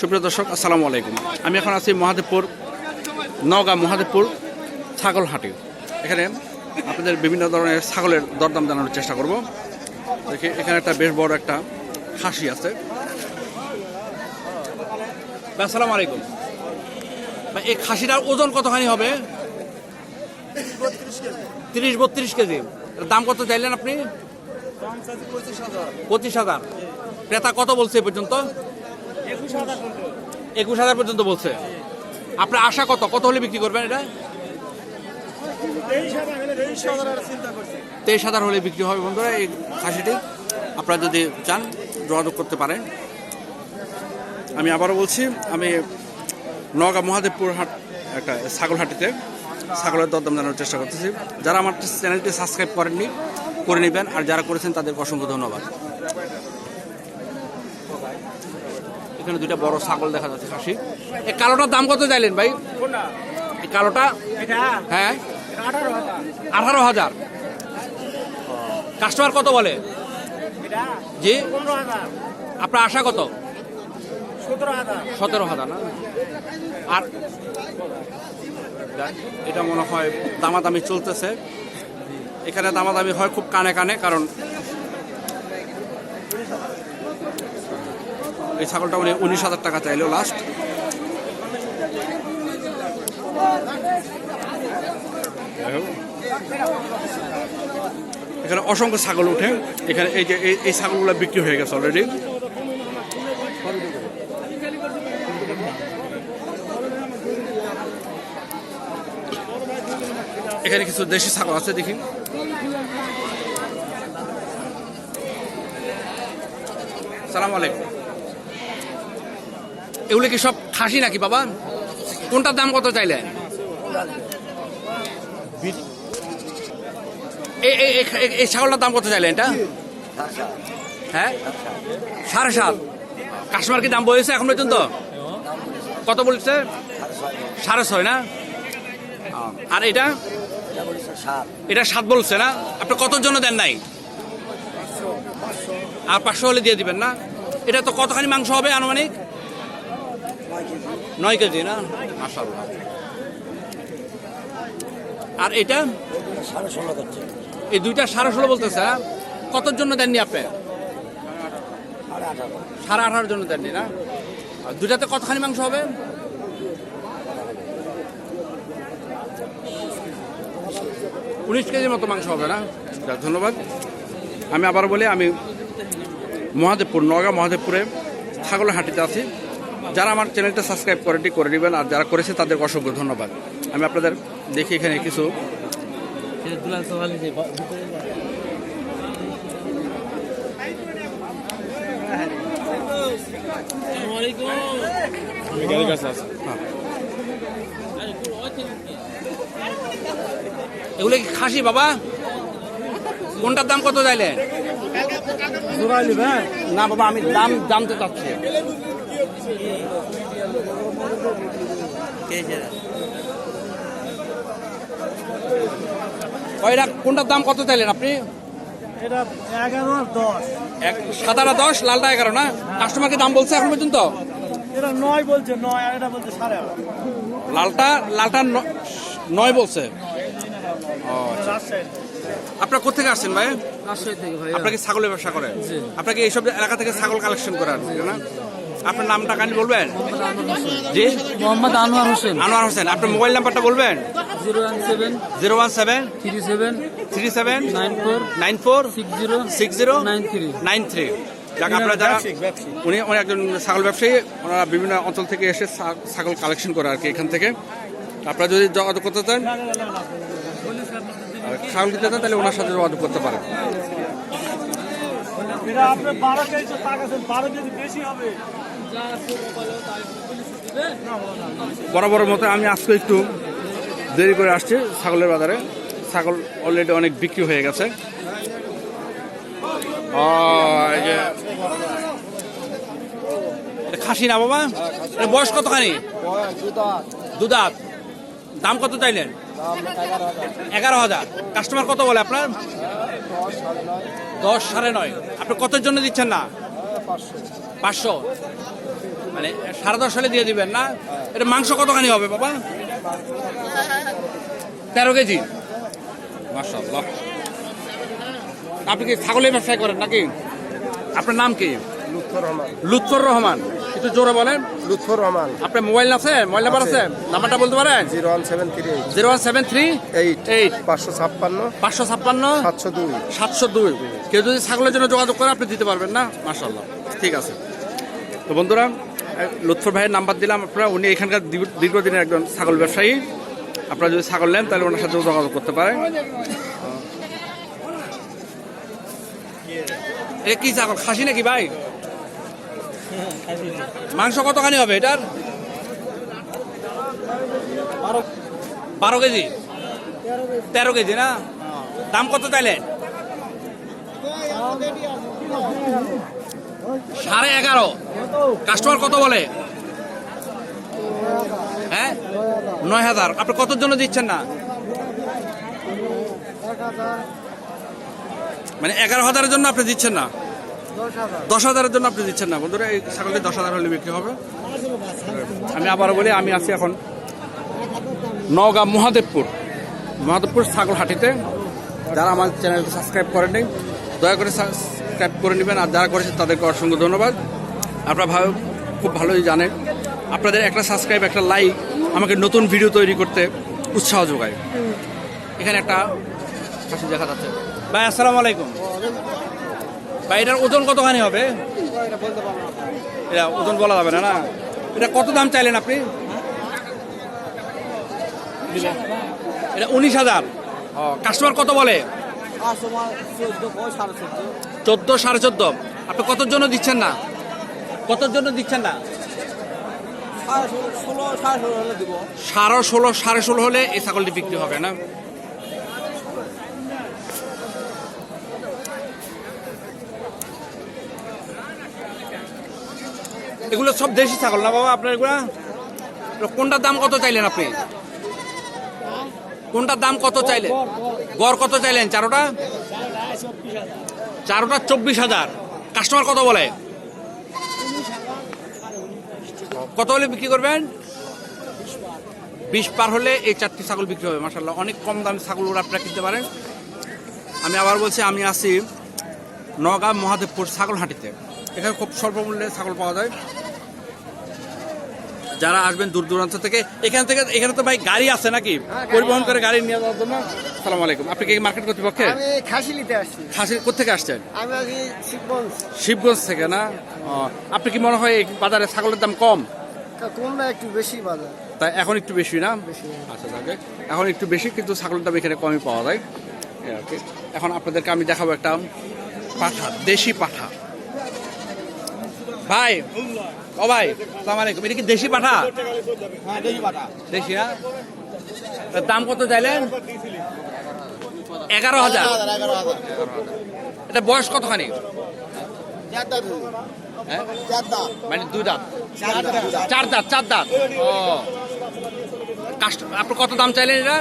সুপ্রিয় দর্শক আসসালামু আলাইকুম। আমি এখন আছি মহাদেবপুর নওগাঁ মহাদেবপুর ছাগল হাটে এখানে আপনাদের বিভিন্ন ধরনের ছাগলের দরদাম জানানোর চেষ্টা করব। দেখি এখানে একটা বেশ বড় একটা খাসি আছে। আসসালামু আলাইকুম। ভাই, এই খাসিটার ওজন কতখানি হবে? তিরিশ বত্রিশ কেজি। দাম কত চাইলেন আপনি? পঁচিশ হাজার। ক্রেতা কত বলছে এ পর্যন্ত? একুশ হাজার পর্যন্ত বলছে। আপনার আশা কত? কত হলে বিক্রি করবেন এটা? তেইশ হাজার হলে বিক্রি হবে বন্ধুরা এই খাসিটি। আপনারা যদি চান, যোগাযোগ করতে পারেন। আমি আবারও বলছি, আমি নওগাঁ মহাদেবপুর হাট, একটা ছাগল হাটিতে, ছাগলের দরদাম জানানোর চেষ্টা করতেছি। যারা আমার চ্যানেলটি সাবস্ক্রাইব করেননি, করে নেবেন। আর যারা করেছেন, তাদেরকে অসংখ্য ধন্যবাদ। এখানে দুইটা বড় ছাগল দেখা যাচ্ছে খাসি এই কালোটার দাম কত চাইলেন ভাই? এই কালোটা? হ্যাঁ। আঠারো হাজার। কাস্টমার কত বলে? জি। আপনার আশা কত? সতেরো হাজার। না? আর এটা মনে হয় দামাদামি চলতেছে। এখানে দামাদামি হয় খুব কানে কানে কারণ এই ছাগলটা উনি উনিশ হাজার টাকা চাইলো লাস্ট এখানে অসংখ্য ছাগল উঠে। এখানে এই যে এই- ছাগলগুলো বিক্রি হয়ে গেছে অলরেডি এখানে কিছু দেশি ছাগল আছে, দেখি। সালাম আলাইকুম। এগুলো কি সব খাসি নাকি, বাবা? কোনটার দাম কত চাইলে? এই ছাগলটার দাম কত চাইলেন এটা? হ্যাঁ? সাড়ে সাত। কাস্টমার কি দাম বলেছে এখন পর্যন্ত? কত বলছে? সাড়ে ছয় না? আর এটা? এটা সাত বলছে না? আপনি কতর জন্য দেন নাই? আর পাঁচশো হলে দিয়ে দিবেন না? এটা তো কতখানি মাংস হবে আনুমানিক? নয় কেজি না? মাশাআল্লাহ। আর এটা? সাড়ে ষোলো করছে। এই দুইটা সাড়ে ষোলো বলতেছে হ্যাঁ? কতর জন্য দেননি আপনি? সাড়ে আঠারো। আঠারোর জন্য দেননি না? আর দুইটাতে কতখানি মাংস হবে? উনিশ কেজির মতো মাংস হবে না? ধন্যবাদ। আমি আবার বলি আমি মহাদেবপুর নগাঁ মহাদেবপুরে ছাগলের হাটিতে আছি। যারা আমার চ্যানেলটা সাবস্ক্রাইব করেনি করে নেবেন। আর যারা করেছে তাদের অসংখ্য ধন্যবাদ। আমি আপনাদের দেখি এখানে কিছু। এগুলো কি খাসি বাবা? কোনটার দাম কত চাইলেন না বাবা আমি দাম জানতে চাচ্ছি। কয়টা কোনটার দাম কত চাইলেন আপনি? সাদাটা দশ লালটা এগারো না? কাস্টমারকে দাম বলছে এখন পর্যন্ত? এটা নয় বলছে নয় আর এটা বলছে সাড়ে আট লালটা লালটা ন- নয় বলছে? রাজশাহী। আপনার কোথেকে আসছেন ভাই? ভাই আপনাকে ছাগলের ব্যবসা করেন? আপনাকে এইসব এলাকা থেকে ছাগল কালেকশন করার না? আপনার নামটা কানি বলবেন? জি? মোহাম্মদ আনোয়ার হোসেন। আনোয়ার হোসেন আপনার মোবাইল নাম্বারটা বলবেন? Zero one seven zero one seven three seven three seven nine four nine four six zero six zero nine three. Nine three. যাক আপনারা যারা উনি উনি একজন ছাগল ব্যবসায়ী। ওনারা বিভিন্ন অঞ্চল থেকে এসে ছাগল কালেকশন করে আর কি এখান থেকে। আপনারা যদি যোগাযোগ করতে চান ছাগল কিনতে চান তাহলে ওনার সাথে যোগাযোগ করতে পারেন। বারো বারো কেজি বেশি হবে। বরাবরের মতো আমি আজকে একটু দেরি করে আসছি ছাগলের বাজারে। ছাগল অলরেডি অনেক বিক্রি হয়ে গেছে। খাসি না বাবা? বয়স কতখানি? দুদাত। দাম কত চাইলেন? এগারো হাজার। কাস্টমার কত বলে আপনার? দশ সাড়ে নয়। আপনি কতর জন্য দিচ্ছেন না? পাঁচশো। মানে সাড়ে দশ সালে দিয়ে দিবেন না? এটা মাংস কতখানি হবে বাবা? তেরো কেজি? মাসাল্লাহ আপনি কি ছাগলের ব্যবসায় করেন নাকি? আপনার নাম কি? লুৎফর রহমান। লুৎফর রহমান। একটু জোরে বলেন। লুৎফর রহমান। আপনার মোবাইল আছে? মোবাইল নাম্বার আছে। নাম্বারটা বলতে পারেন? Zero one seven three zero one seven three eight. Eight. পাঁচশো ছাপ্পান্ন। পাঁচশো ছাপ্পান্ন? সাতশো দুই। সাতশো দুই। কেউ যদি ছাগলের জন্য যোগাযোগ করে আপনি দিতে পারবেন না? মাসাল্লাহ ঠিক আছে। তো বন্ধুরা লুৎফর ভাইয়ের নাম্বার দিলাম আপনারা, উনি এখানকার দীর্ঘদিনের একজন ছাগল ব্যবসায়ী। আপনারা যদি ছাগল নেন, তাহলে ওনার সাথে যোগাযোগ করতে পারেন এ, কি ছাগল? খাসি নাকি ভাই? মাংস কতখানি হবে এটার? বারো কেজি? তেরো কেজি না? দাম কত তাইলে? সাড়ে এগারো। কাস্টমার কত বলে? হ্যাঁ? নয় হাজার। আপনি কতর জন্য দিচ্ছেন না? মানে এগারো হাজারের জন্য আপনি দিচ্ছেন না? দশ হাজারের জন্য আপনি দিচ্ছেন না। বন্ধুরা, এই ছাগলটি দশ হাজার হলে বিক্রি হবে। আমি আবার বলি, আমি আছি এখন নওগাঁ মহাদেবপুর। মহাদেবপুর ছাগল হাটিতে। যারা আমার চ্যানেলকে সাবস্ক্রাইব করেননি, দয়া করে সাবস্ক্রাইব করে নেবেন আর যারা করেছেন তাদেরকে অসংখ্য ধন্যবাদ। আপনারা ভালো, খুব ভালোই জানেন। আপনাদের একটা সাবস্ক্রাইব একটা লাইক আমাকে নতুন ভিডিও তৈরি করতে উৎসাহ যোগায়। এখানে একটা হাসি দেখা যাচ্ছে। ভাই, আসসালামু আলাইকুম। ভাই, এটার ওজন কতখানি হবে? এটা ওজন বলা যাবে না না? এটা কত দাম চাইলেন আপনি? এটা উনিশ হাজার। কাস্টমার কত বলে? চোদ্দ সাড়ে চোদ্দ। আপনি কতর জন্য দিচ্ছেন না? কতর জন্য দিচ্ছেন না? সাড়ে ষোলো সাড়ে ষোলো হলে এই ছাগলটি বিক্রি হবে না? এগুলো সব দেশি ছাগল না বাবা আপনার এগুলা? কোনটার দাম কত চাইলেন আপনি? কোনটার দাম কত চাইলেন? গড় কত চাইলেন? চারোটা? চারোটা চব্বিশ হাজার। কাস্টমার কত বলে? কত হলে বিক্রি করবেন? বিশ পার হলে এই চারটি ছাগল বিক্রি হবে মাসাল্লাহ অনেক কম দামে ছাগলগুলো আপনারা কিনতে পারেন। আমি আবার বলছি, আমি আছি নগাঁ মহাদেবপুর ছাগল হাঁটিতে এখানে খুব স্বল্প মূল্যে ছাগল পাওয়া যায়। যারা আসবেন দূর দূরান্ত থেকে এখান থেকে এখানে তো ভাই গাড়ি আছে নাকি? পরিবহন করে গাড়ি নিয়ে যাওয়ার জন্য। সালাম আলাইকুম। আপনি কি মার্কেট কর্তৃপক্ষে খাসি নিতে আসছি। খাসি কোথেকে আসছেন? আমি শিবগঞ্জ। শিবগঞ্জ থেকে না? আপনি কি মনে হয় বাজারে ছাগলের দাম কম? কোনটা একটু বেশি বাজার। তাই এখন একটু বেশি না? আচ্ছা যাকে এখন একটু বেশি কিন্তু ছাগলের দাম এখানে কমই পাওয়া যায়। এখন আপনাদেরকে আমি দেখাবো একটা পাঠা দেশি পাঠা। ভাই ও ভাই সালাম আলাইকুম। এটা কি দেশি পাঠা? দেশি না দাম কত চাইলেন? এগারো হাজার। এটা বয়স কতখানি? হ্যাঁ? মানে দুই দাঁত। চার দাঁত। চার দাঁত ও। কাস্ট- আপনি কত দাম চাইলেন এটা?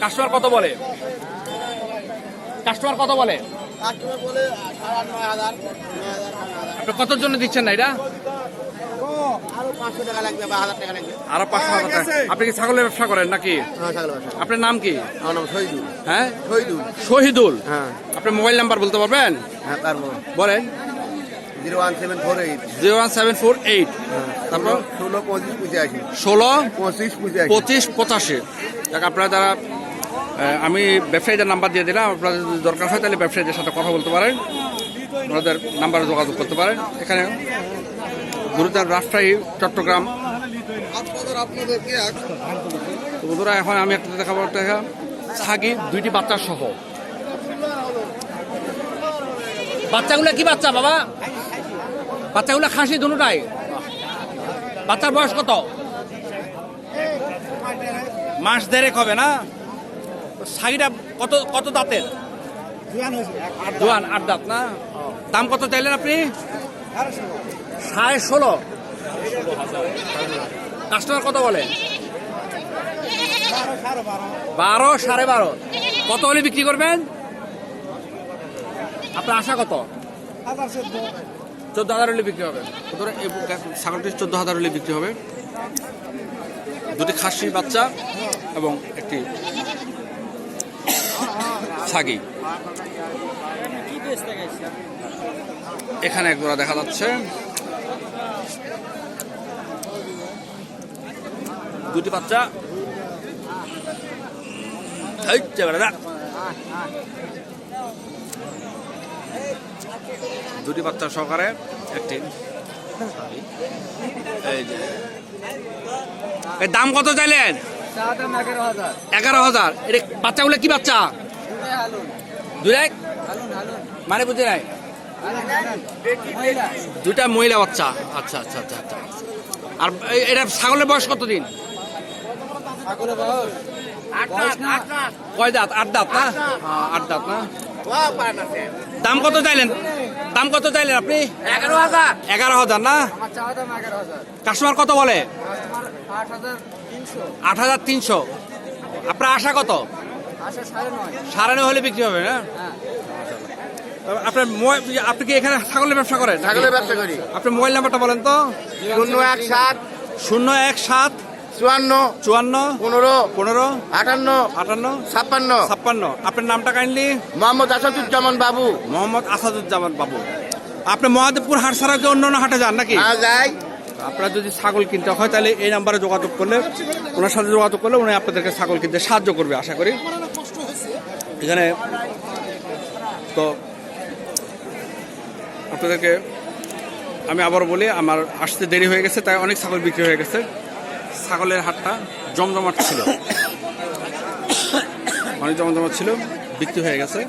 কাস্টমার কত বলে? কাস্টমার কত বলে? আপনি কতর জন্য দিচ্ছেন না এটা? আরও পাঁচশো হাজার টাকা আপনি কি ছাগলের ব্যবসা করেন নাকি? আপনার নাম কি? আমার নাম শহীদুল। হ্যাঁ? শহীদুল। শহীদুল? হ্যাঁ। আপনার মোবাইল নাম্বার বলতে পারবেন? হ্যাঁ পারব। বলেন। Zero one seven four eight. Zero one seven four eight. তারপর? ষোলো পঁচিশ পঁচাশি। ষোলো পঁচিশ পঁচাশি। পঁচিশ পঁচাশি। দেখ আপনারা যারা আমি ব্যবসায়ীদের নাম্বার দিয়ে দিলাম। আপনাদের দরকার হয় তাহলে ব্যবসায়ীদের সাথে কথা বলতে পারেন। ওনাদের নাম্বারে যোগাযোগ করতে পারেন। এখানে গুরুদার রাজশাহী, চট্টগ্রাম। বন্ধুরা, এখন আমি একটা দেখাবো দেখা। ছাগি, দুইটি বাচ্চা সহ। বাচ্চাগুলো কি বাচ্চা, বাবা? বাচ্চাগুলো খাসি দুটাই। বাচ্চার বয়স কত? মাস দেড়েক হবে না? শাড়িটা কত কত দাঁতের জোয়ান আট দাঁত। না? দাম কত চাইলেন আপনি? সাড়ে ষোলো। কাস্টমার কত বলে? বারো সাড়ে বারো। কত হলে বিক্রি করবেন? আপনার আশা কত? চোদ্দ। হাজার হলে বিক্রি হবে। ছাগলটি চোদ্দ হাজার হলে বিক্রি হবে। দুটি খাসির বাচ্চা এবং একটি ছাগি এখানে এক জোড়া দেখা যাচ্ছে। দুটি বাচ্চা। দুটি বাচ্চা সহকারে একটি এই যে। দাম কত চাইলেন? এগারো হাজার। এটা বাচ্চাগুলো কি বাচ্চা? দুই এক? মানে বুঝে নাই? দুইটা মহিলা বাচ্চা। আচ্ছা আচ্ছা আচ্ছা আচ্ছা। আর এটা ছাগলের বয়স কতদিন? কয় দাঁত? আট দাঁত না? হ্যাঁ, আট দাঁত না? দাম কত চাইলেন? দাম কত চাইলেন আপনি? এগারো হাজার। এগারো হাজার না? কাস্টমার কত বলে? আট হাজার তিনশো। আপনার আশা কত? সাড়ে নয়। হলে বিক্রি হবে না? হ্যাঁ। তবে আপনার আপনি কি এখানে ছাগলের ব্যবসা করেন? ছাগলের ব্যবসা করি। আপনার মোবাইল নাম্বারটা বলেন তো। শূন্য এক সাত। শূন্য এক সাত। চুয়ান্ন। চুয়ান্ন। পনেরো। পনেরো। আটান্ন। আটান্ন। ছাপ্পান্ন। ছাপ্পান্ন। আপনার নামটা কাইন্ডলি? মোহাম্মদ আসাদুজ্জামান বাবু। মোহাম্মদ আসাদুজ্জামান বাবু। আপনি মহাদেবপুর হাট ছাড়া কি অন্য অন্য হাটে যান নাকি? যাই। আপনার যদি ছাগল কিনতে হয়, তাহলে এই নাম্বারে যোগাযোগ করলে, ওনার সাথে যোগাযোগ করলে উনি আপনাদেরকে ছাগল কিনতে সাহায্য করবে, আশা করি। এখানে তো আপনাদেরকে আমি আবার বলি, আমার আসতে দেরি হয়ে গেছে, তাই অনেক ছাগল বিক্রি হয়ে গেছে। ছাগলের হাটটা জমজমাট ছিল। অনেক জমজমাট ছিল, বিক্রি হয়ে গেছে।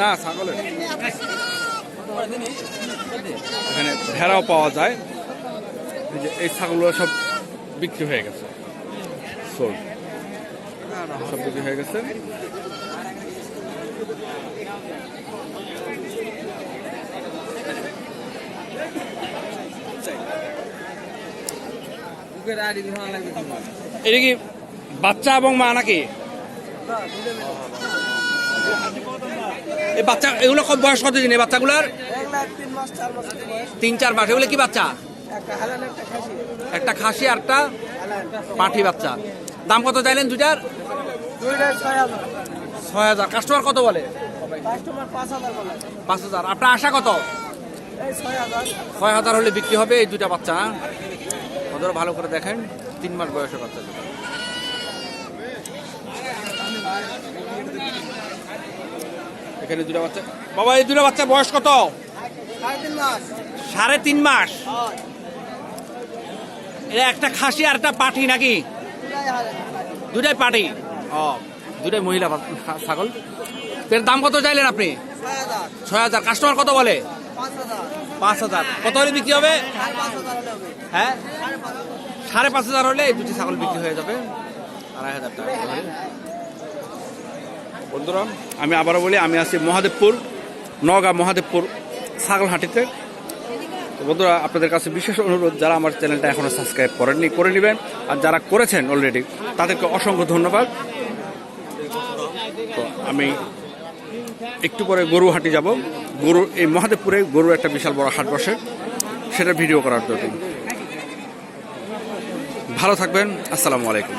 না, ছাগলের। এখানে ভেড়াও পাওয়া যায়। এই ছাগলগুলো সব বিক্রি হয়ে গেছে। সব বিক্রি হয়ে গেছে। এটা কি বাচ্চা এবং মা নাকি? এই বাচ্চা এগুলো কত বয়স কত দিন এই বাচ্চাগুলোর? তিন চার মাস এগুলো কি বাচ্চা? একটা খাসি। আর একটা পাঠি বাচ্চা। দাম কত চাইলেন দুটার ছয় হাজার। কাস্টমার কত বলে? পাঁচ হাজার আপনার আশা কত? ছয় হাজার। হলে বিক্রি হবে এই দুটা বাচ্চা হ্যাঁ? ওদের ভালো করে দেখেন তিন মাস বয়সের বাচ্চা দুটো। এখানে দুটা বাচ্চা। বাবা, এই দুটা বাচ্চা বয়স কত? সাড়ে তিন মাস। এটা একটা খাসি আর একটা পাঠি নাকি? দুটাই পাঠি ও, দুটাই মহিলা ছাগল। এর দাম কত চাইলেন আপনি? ছয় হাজার। কাস্টমার কত বলে? পাঁচ হাজার। কত হলে বিক্রি হবে? হ্যাঁ? সাড়ে পাঁচ হাজার হলে এই দুটি ছাগল বিক্রি হয়ে যাবে। আড়াই হাজার টাকা। বন্ধুরা, আমি আবারও বলি, আমি আছি মহাদেবপুর নগাঁ মহাদেবপুর, ছাগলহাটিতে। তো বন্ধুরা, আপনাদের কাছে বিশেষ অনুরোধ, যারা আমার চ্যানেলটা এখনও সাবস্ক্রাইব করেননি, করে নেবেন। আর যারা করেছেন অলরেডি তাদেরকে অসংখ্য ধন্যবাদ। তো আমি একটু পরে গরু হাটি যাব। গরু, এই মহাদেবপুরে গরুর একটা বিশাল বড় হাট বসে, সেটা ভিডিও করার জন্য ভালো থাকবেন, আসসালামু আলাইকুম।